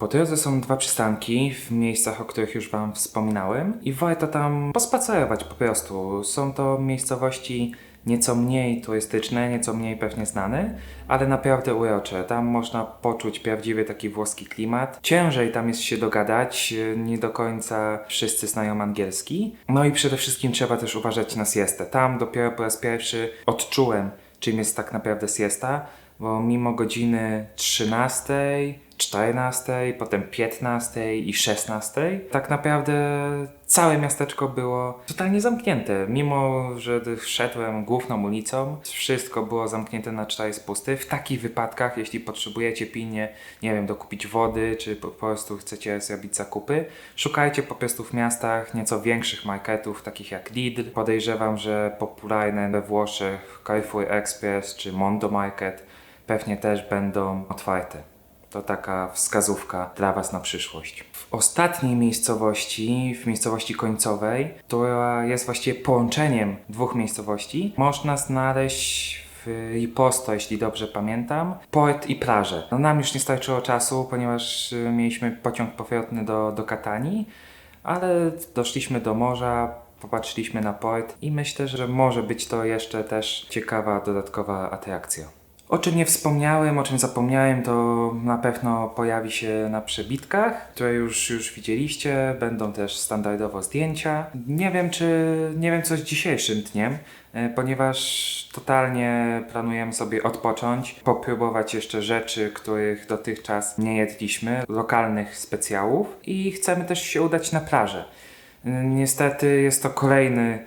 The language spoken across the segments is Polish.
Po drodze są dwa przystanki w miejscach, o których już Wam wspominałem i warto tam pospacerować po prostu. Są to miejscowości nieco mniej turystyczne, nieco mniej pewnie znane, ale naprawdę urocze. Tam można poczuć prawdziwy taki włoski klimat. Ciężej tam jest się dogadać, nie do końca wszyscy znają angielski. No i przede wszystkim trzeba też uważać na siestę. Tam dopiero po raz pierwszy odczułem, czym jest tak naprawdę siesta, bo mimo godziny 13, 14, potem 15 i 16, tak naprawdę całe miasteczko było totalnie zamknięte. Mimo, że szedłem główną ulicą, wszystko było zamknięte na cztery spusty. W takich wypadkach, jeśli potrzebujecie pilnie, nie wiem, dokupić wody, czy po prostu chcecie zrobić zakupy, szukajcie po prostu w miastach nieco większych marketów, takich jak Lidl. Podejrzewam, że popularne we Włoszech Carrefour Express czy Mondo Market pewnie też będą otwarte. To taka wskazówka dla Was na przyszłość. W ostatniej miejscowości, w miejscowości końcowej, która jest właściwie połączeniem dwóch miejscowości, można znaleźć w Riposto, jeśli dobrze pamiętam, port i plażę. No nam już nie starczyło czasu, ponieważ y, mieliśmy pociąg powrotny do, do Katanii, ale doszliśmy do morza, popatrzyliśmy na port i myślę, że może być to jeszcze też ciekawa dodatkowa atrakcja. O czym nie wspomniałem, o czym zapomniałem, to na pewno pojawi się na przebitkach, które już, już widzieliście. Będą też standardowo zdjęcia. Nie wiem, czy nie wiem co z dzisiejszym dniem, e, ponieważ totalnie planujemy sobie odpocząć, popróbować jeszcze rzeczy, których dotychczas nie jedliśmy, lokalnych specjałów i chcemy też się udać na plażę. Niestety jest to kolejny,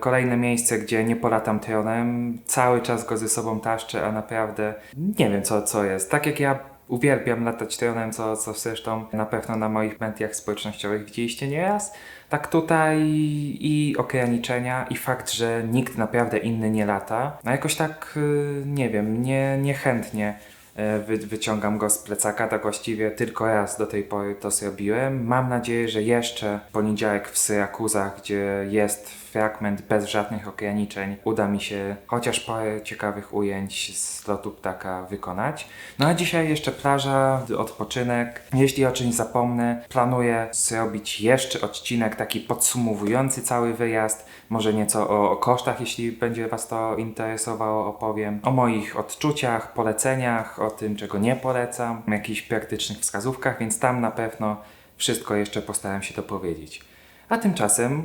kolejne miejsce, gdzie nie polatam tronem. Cały czas go ze sobą taszczę, a naprawdę nie wiem co, co jest. Tak jak ja uwielbiam latać tronem, co, co zresztą na pewno na moich mediach społecznościowych widzieliście nieraz, tak tutaj i ograniczenia i fakt, że nikt naprawdę inny nie lata, no jakoś tak, y, nie wiem, nie, niechętnie e, wy, wyciągam go z plecaka, tak właściwie tylko raz do tej pory to zrobiłem. Mam nadzieję, że jeszcze poniedziałek w Syrakuzach, gdzie jest fragment bez żadnych ograniczeń, uda mi się chociaż parę ciekawych ujęć z lotu ptaka wykonać. No a dzisiaj jeszcze plaża, odpoczynek. Jeśli o czymś zapomnę, planuję zrobić jeszcze odcinek taki podsumowujący cały wyjazd. Może nieco o, kosztach, jeśli będzie Was to interesowało, opowiem. O moich odczuciach, poleceniach, o tym, czego nie polecam, jakichś praktycznych wskazówkach, więc tam na pewno wszystko jeszcze postaram się dopowiedzieć. A tymczasem